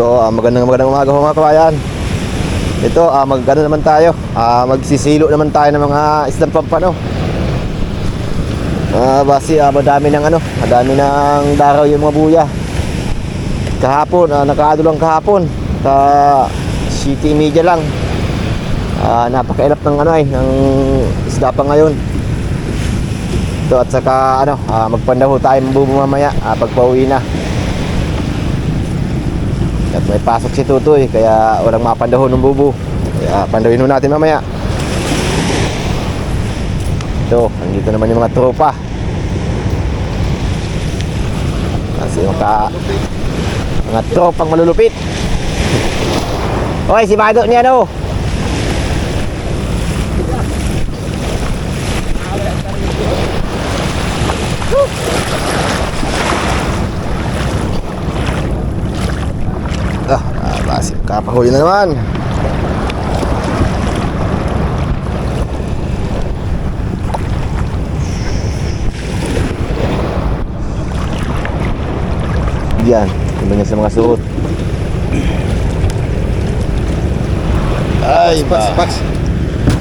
So, ah, magandang magandang umaga mga kabayan. Ito, ah, magkano naman tayo? Ah, magsisilo naman tayo ng mga isdang pampano. Ah, basi, ah, madami ng ano, madami ng daraw yung mga buya. Kahapon, ah, nakaado lang kahapon. Sa city media lang. Ah, napakailap ng ano eh, ng isda pa ngayon. Ito at saka ano, ah, magpandaho tayo mabubo mamaya ah, pag pauwi na. May pasok si Tutoy, kaya walang mapandahon ng bubo. Kaya pandawin natin mamaya. Ito, nandito naman yung mga tropa. Kasi yung ka... Mga tropang malulupit. Hoy, si Mado niya ano? Ah, ah basi, kapahuli na naman. Diyan, tingnan niya sa mga suot. Ay, ba. Pax.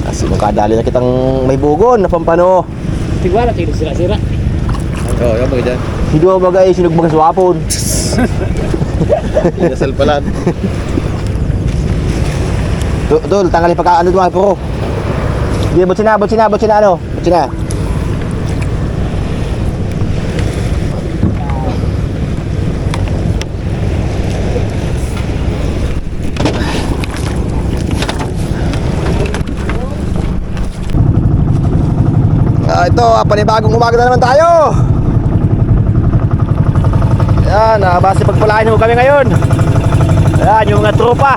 Kasi nung kadali na kitang may bugon na pampano. Tigwala, tigil sira-sira. Oo, yung mga dyan. Hido bagay sinug mga swapon. Inasal pala. Dol, tanggalin pagka ano mga pro. Di, butsin na, butsin na, butsin na ano? Butsin na. Ah, ito, ah, panibagong umaga na naman tayo. Yan, ah, base pagpalain ho kami ngayon. Yan, yung mga tropa.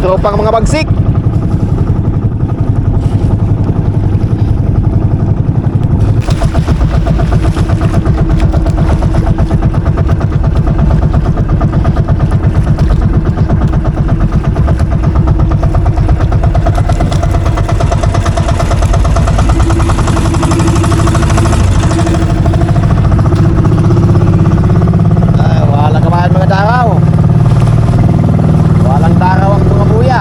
Tropang mga bagsik. Ay, walang kamahan mga daraw. Walang daraw ang mga buya.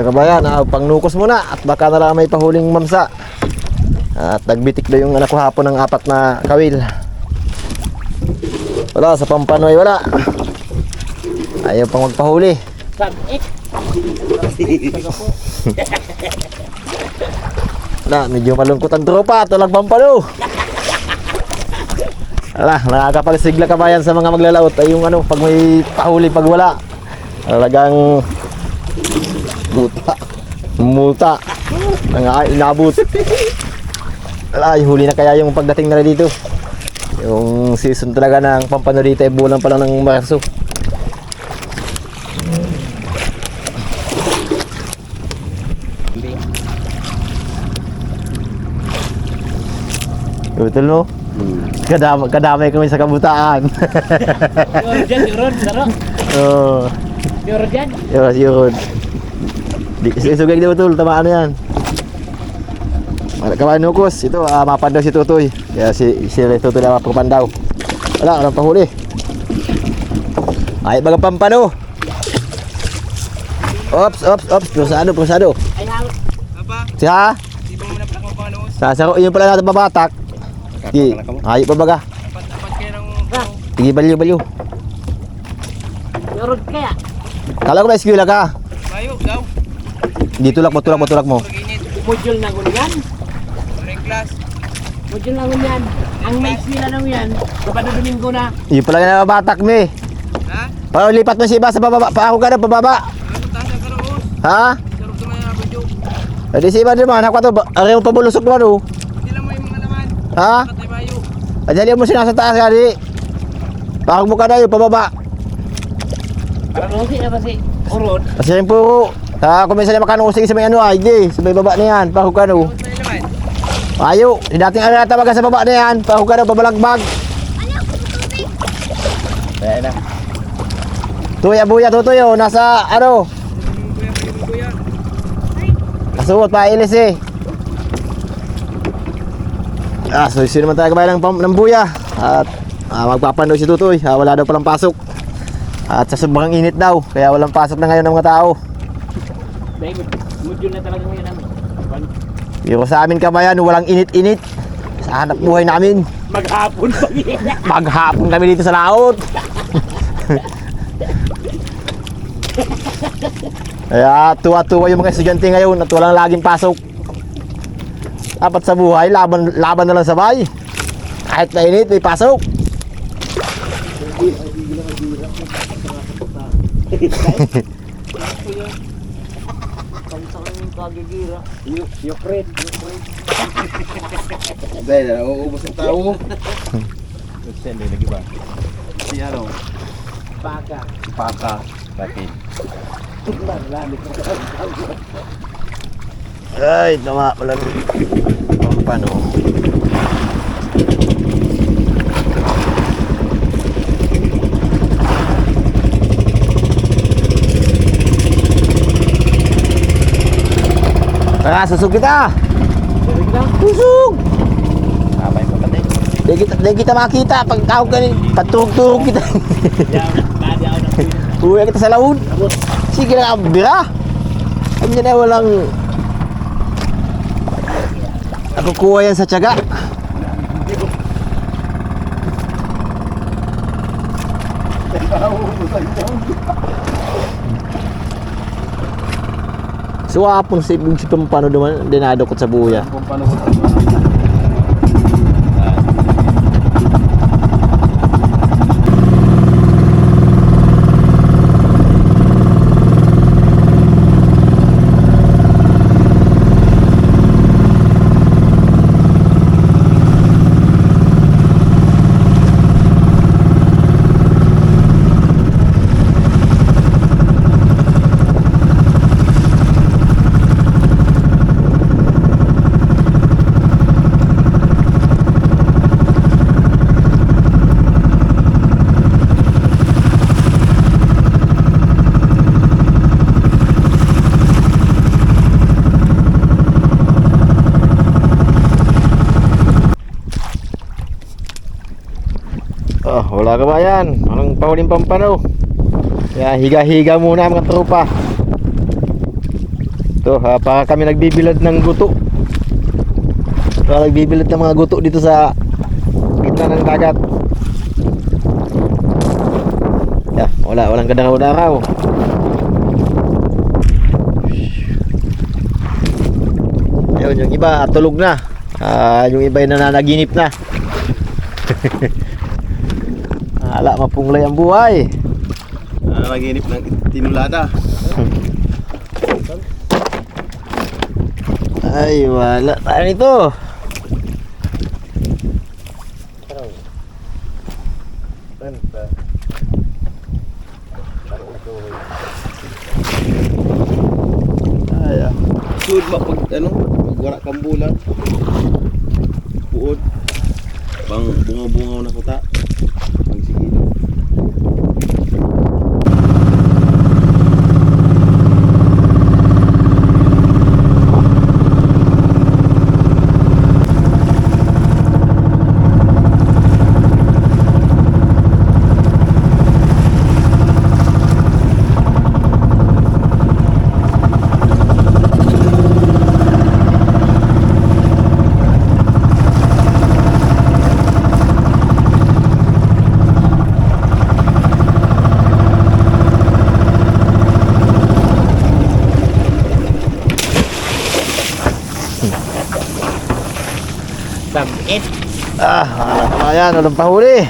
Ah, kakabayan, ah, pangnukos muna at baka na lang may pahuling mamsa. At nagbitik na yung anak ko hapon ng apat na kawil. Wala, sa pampanoy wala. Ayaw pang magpahuli. Na, medyo malungkot ang tropa. Tulang pampano. Wala, nakakapalisigla kabayan sa mga maglalaot ay yung ano, pag may pahuli, pag wala. Talagang buta. Multa. Nang inabot. Yung huli na kaya yung pagdating na dito. Yung season talaga ng pampano dito ay bulan pa lang ng Marso. Betul mo? Kadamay, kadamay kami sa kabutaan. Yoro dyan, yoro, saro. Oo. Yoro dyan. Yun, yun. Di, isugay na betul, tamaan na yan. Wala ka nukos. Ito, ah, mapandaw si Tutoy. Kaya si, si Tutoy na mapapandaw. Wala, walang pahuli. Ay, baga pampano. Ops, ops, ops. Prosado, prosado. Ay, hawak. Siya? Di ba mo na pala kung paano? Sasaro, yun pala natin babatak. Di, ayop pa baga. Dapat kayo ng... Ha? Sige, balyo, balyo. Yoro kaya. Kala ko eskwela ka? Mayo, daw. Di tulak mo, tulak mo, tulak mo. Module na gunyan. Morning class. Module na gunyan. Ang may sila na yan. Kapag Domingo na. Yun pala na babatak mo eh. Ha? Para lipat mo si iba sa bababa. Pa ako ka na pababa. Ano? Ha? Na. Pwede si iba naman. Ako to. Ari mo pabulusok naman oh. Hindi lang mo yung mga laman. Ha? Adali mo sinasa taas kadi. Pakag mo ka na yun pababa. Para nung si, apa si? Urod. Kasi yung puro. Ha, kung minsan na makanusig sa may ano ay, di. Sa may baba na yan. Pakag ka no. Tapos may laman. Ayo. Dating ano natawagan sa baba na yan. Ka na pabalagbag. Ayan na. Tuya buya tutuyo, nasa ano? Kuya, kayo mo kuya. Nasuot pa ilis eh. Ah, so sino naman tayo kabayan ng, ng buya. At ah, magpapanood si Tutoy. Ah, wala daw palang pasok. At sa sobrang init daw, kaya walang pasok na ngayon ng mga tao. Dahil mudyo na talaga ngayon ang Pero sa amin kabayan, walang init-init. Sa hanap buhay namin. maghapon pa. Maghapon kami dito sa laot. Kaya tuwa-tuwa yung mga estudyante ngayon at walang laging pasok. Dapat sa buhay, laban, laban na lang sabay. Kahit mainit, may pasok. Ukraine. Dahil na nauubos ang tao. Sende lagi ba? Si ano? Baka. Si Paka. Bakit? Ay, tama pala. Paano? Tara, susug kita! Susug! Sabay pa pati. Di kita, di kita makita pag tawag ka ni paturog-turog kita. Uwi kita sa laud. Sige na, bira. Ang na walang... Ako kuha yan sa tiyaga. So apon sa ibig si pampano duman dinado ko sa buya. Wala ka ba yan? Anong pahuling pampano? Kaya higa-higa muna mga tropa. Ito, ha, para kami nagbibilad ng guto. Para nagbibilad ng mga guto dito sa gitna ng dagat. Yeah, wala, walang kadaraw-daraw. Ayun, yung iba tulog na. Ah, yung iba nananaginip na. Ala, mapunglay ang buhay. Ah, naginip ng tinulada. Ay, wala tayo nito. Ay, ah. Sud ba pag ano? Pag wala kang bulan. Puod. Pang bunga-bungaw na kuta. Ah, wala ayan, walang pahuli.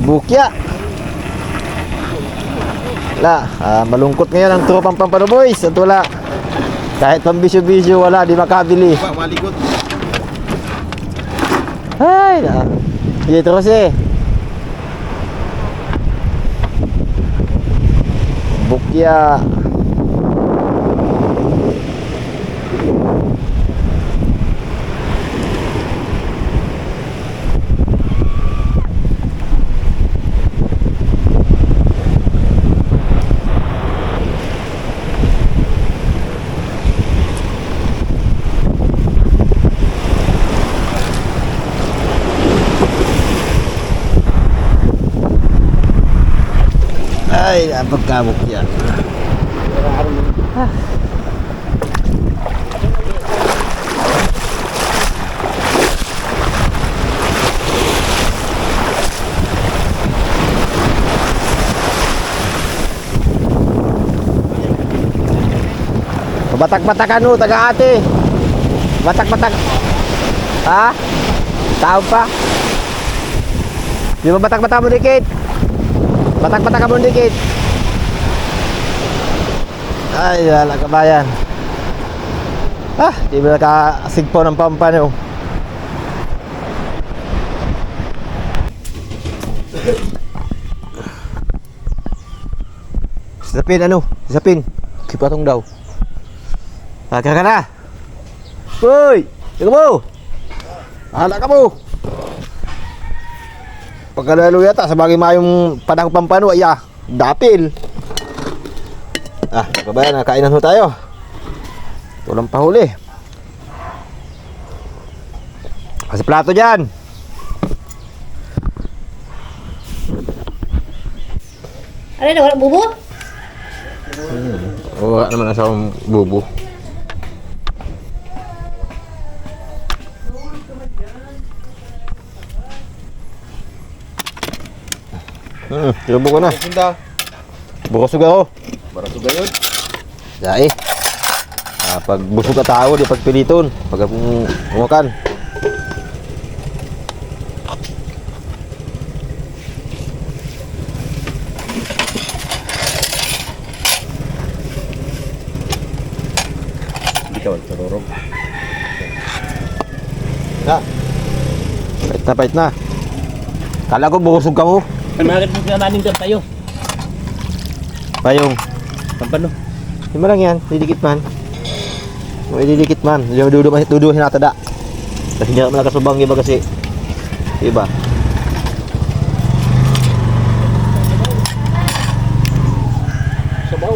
Bukya. Wala, ah, malungkot ngayon ang tropang Pampano Boys at wala. Kahit pambisyo-bisyo wala, di makabili. Malikot. Ay, na. Sige, terus eh. Bukya. Pagkamok yan. Batak-batakan ho, taga ate. Batak-batak. Ha? Tao pa? Di ba batak-batak mo dikit? Batak-batak mo dikit. Ay, wala kabayan. Ah, di ba nakasigpo ng pampano? Sapin ano? Sapin. Kipatong daw. Agak ka na. Hoy! Ikaw mo! Hala ka mo! Pagkalalo yata, sa bagay mayong panahon pampano, ay ah, dapil. Ah, kabayan, nakainan ho tayo. Walang pahuli. Kasi plato dyan. Ano na, wala bubo? Oo, wala naman nasa akong bubo. Hmm, sinubo ko na. Bukas ako. Gayon. Dai. Ah, pag busog ka tao, di pag piliton. Pag akong umakan. Hindi ka magtarorog. Na. Pait na, pait na. Kala ko busog ka mo. Mo namin doon tayo. Payong. Pampano? Di mo lang yan, didikit man. May didikit man. Di mo dudu, dudu hinatada. Kasi hindi naman nakasubang iba kasi. Iba. Sabaw.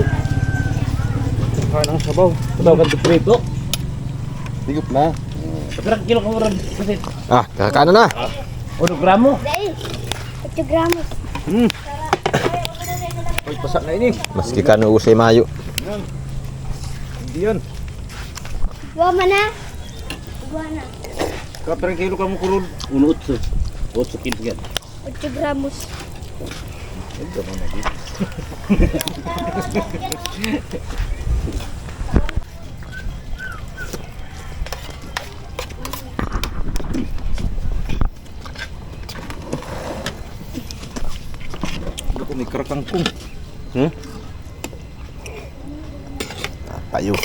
Kaya ng sabaw. Sabaw kan prito. Higup na. Pero kilo ka oran. Kasi Ah, kakano na. 1 gramo. Dahil, 8 gramos. Ay, pasak na ini. Maski kano usay mayo. Hindi yan. Dua mana? Dua na. Kapag kilo ka mo kurun. Uno utso. Utso kilo yan. 8 gramos. Hindi ko may karakangkong. Hmm? Apa yuk?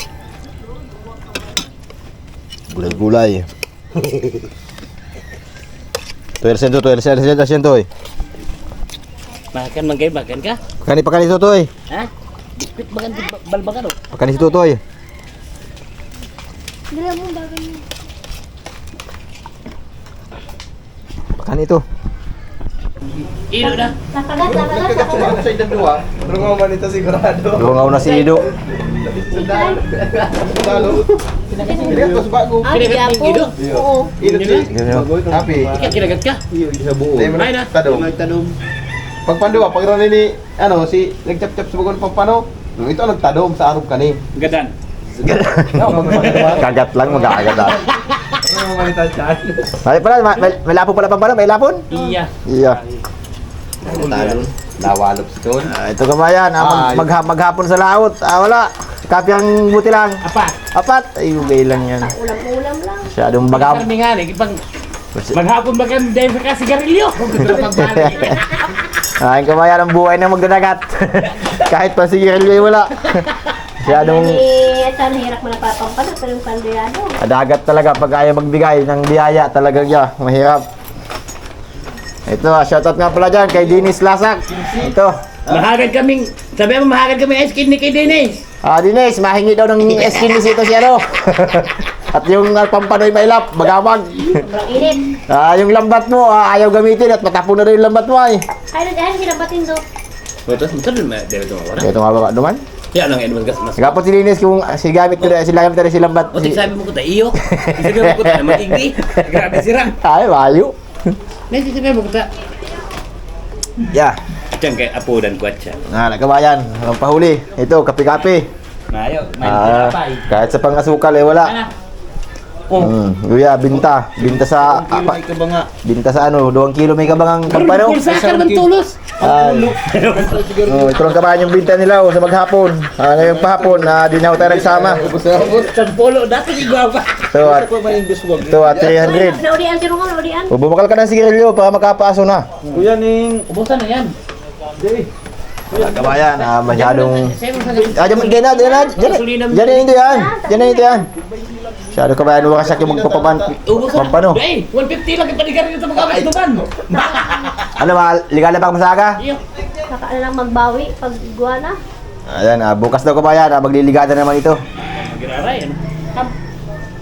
Gulai-gulai. tuh sento, tuh sento, tuh. Makan mangkay, makan kah? Makan ipakan itu, tuh. Hah? Biskit makan balbakan, oh. Makan itu, situ tuh. mo, mau Makan itu. Ito. Ilo na. Lapagat, lapagat, lapagat. Sa idang dua. Pero nga man ito sigurado. Lungaw na si Ido. Talo. Dilihat ko sa bago. Ah, di Kinagat po. ng ido? Oo. Inot si. Ganyan. Happy. Ikaw kinagat ka? Sa buo. Ay na. Tadong. Tadong. Pag panduwa, pag rin ni, ano, si, nagchap-chap sa bagon pang pano, nung ito nagtadom sa arog kani. Gadan. No, magpapagawa. Kagat lang, mag-aagat lang. Manita chan? Ay, pala, may, may, may lapon pala pa pala, may lapon? Iya. Iya. Talo. Lawalop si Ton. Ah, ito kamayan, ah, mag, magha- maghapon sa laot. Ah, wala. Kapi ang buti lang. Apa? Apat. Ay, ugay lang yan. Ulam-ulam lang. Masyadong bagam. Kami nga ni, pag maghapon ba kami dahil sa kasigarilyo? Ay, kamayan ang buhay na magdadagat. Kahit pa si ay wala. Masyadong Eh, ito, nahirap mo na papampano, pero yung kandiyado. dagat talaga pag ayaw magbigay ng biyaya talaga niya. Mahirap. Ito, ah, shoutout nga pala dyan kay Dinis Lasak. Ito. Mahagad kaming, sabi mo mahagad kami ice cream ni kay Dennis. Ah, Dinis, mahingi daw ng eskinis ito si ano. At yung uh, pampanoy mailap, magamag. Sobrang init. Ah, yung lambat mo, ah, ayaw gamitin at matapon na rin yung lambat mo ay. Ay, dahil sinabatin to. Terus, terus, dahil ito mawala. Ito nga baba naman. Ya, nang Edwin Gas. Mas. Nagapot si Linis kung ah, si gamit ko rin, si gamit ko rin si lambat. O, sabi mo ko ta iyo. Sabi mo ko ta magigdi. Grabe sira. Ay, mayo. Nasi sabi mo ko ta. Yeah. Diyan kay apudan ko siya. Nga, kabayan. Ang pahuli. Ito, kape-kape. Mayo, may Ah, kahit sa pangasukal eh, wala. Ana. Oh, Hmm. Kuya, binta. Binta sa... Kilo apa, may kabanga. binta sa ano, 2 kilo may kabangang pampano. Pulsa ka naman tulos. Ay. Oh, ito lang kabayan yung binta nila oh, sa maghapon. Ah, ngayong pahapon na di na ako tayo nagsama. Sa polo dati ni Guava. So, at, ito at 300. Naulian si Rungal, naulian. O, bumakal ka ng sigarilyo para makapaso na. Kuya ning Ubusan na yan. Mga kabayan, ah, masyadong... Ah, dyan, dyan na, dyan na, dyan na, dyan na ito yan. Dyan na ito yan. Masyado kabayan, wakasak yung magpapapan. Ubusan. Pampano. Eh, 150 lang ipanigar nito mga tuban. Ano, mga ligala pa masaga? Iyo. Saka na lang magbawi pag iguana. Ayan, ah, bukas daw kabayan, ah, magliligada naman ito. Magiraray ano. Am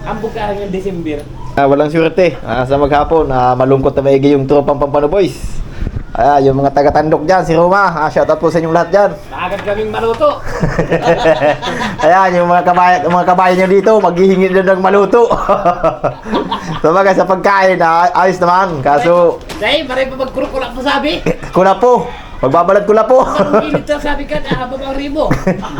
ambog ka ng December. Ah, walang swerte. Ah, sa maghapon, ah, malungkot na maigi yung tropang Pampano Boys. Ah, yung mga taga-tandok dyan, si Roma. Ah, shout out po sa inyong lahat dyan. Agad kaming maluto. Ayan, yung mga kabayan, yung mga kabayan nyo dito, maghihingi na ng maluto. so mga sa pagkain, ah, ayos naman. Kaso, Dahil maray pa magkurukulak mo sabi. kula po. Magbabalad kula po. Ang sabi ka, ah, babang ribo.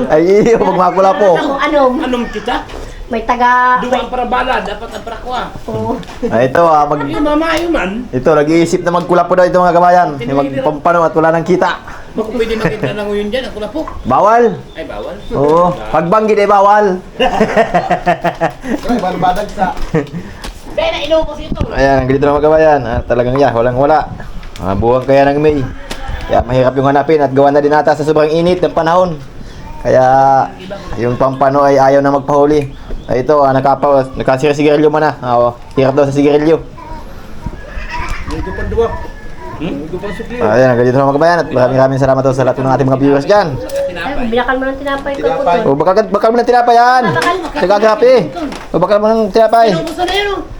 Ay, iyo, magmakula po. Ano, anom, Anong kita? May taga... Dua ang para bala, dapat ang para kuha. Oh, Ah, ito, ah, mag, Yung mamayo man, ito, nag-iisip na magkula po daw ito mga kabayan. Yung magpampano at wala nang kita. baka pwede makita ng ngayon dyan, ako na po. Bawal. Ay, bawal. Oo, pagbanggit ay bawal. Ay, balbadag sa Dahil na inubos ito. Ayan, ang ganito na mga kabayan. Ah, talagang ya, walang wala. Ah, buwang kaya ng May. Kaya mahirap yung hanapin at gawa na din ata sa sobrang init ng panahon. Kaya yung pampano ay ayaw na magpahuli. Ay ito, ah, nakapaw, nakasira sigarilyo man na. Ah, oh, hirap daw sa sigarilyo. Medyo pa duwa. Medyo pa sukli. Ayan, ang ganito na mga kabayan at maraming maraming salamat daw sa lahat ng ating mga viewers dyan. ay, binakal mo ng tinapay ko po. O, bakal, bakal mo ng tinapay yan. Nagagapi. O, bakal mo ng tinapay. Inubos na yun. oh.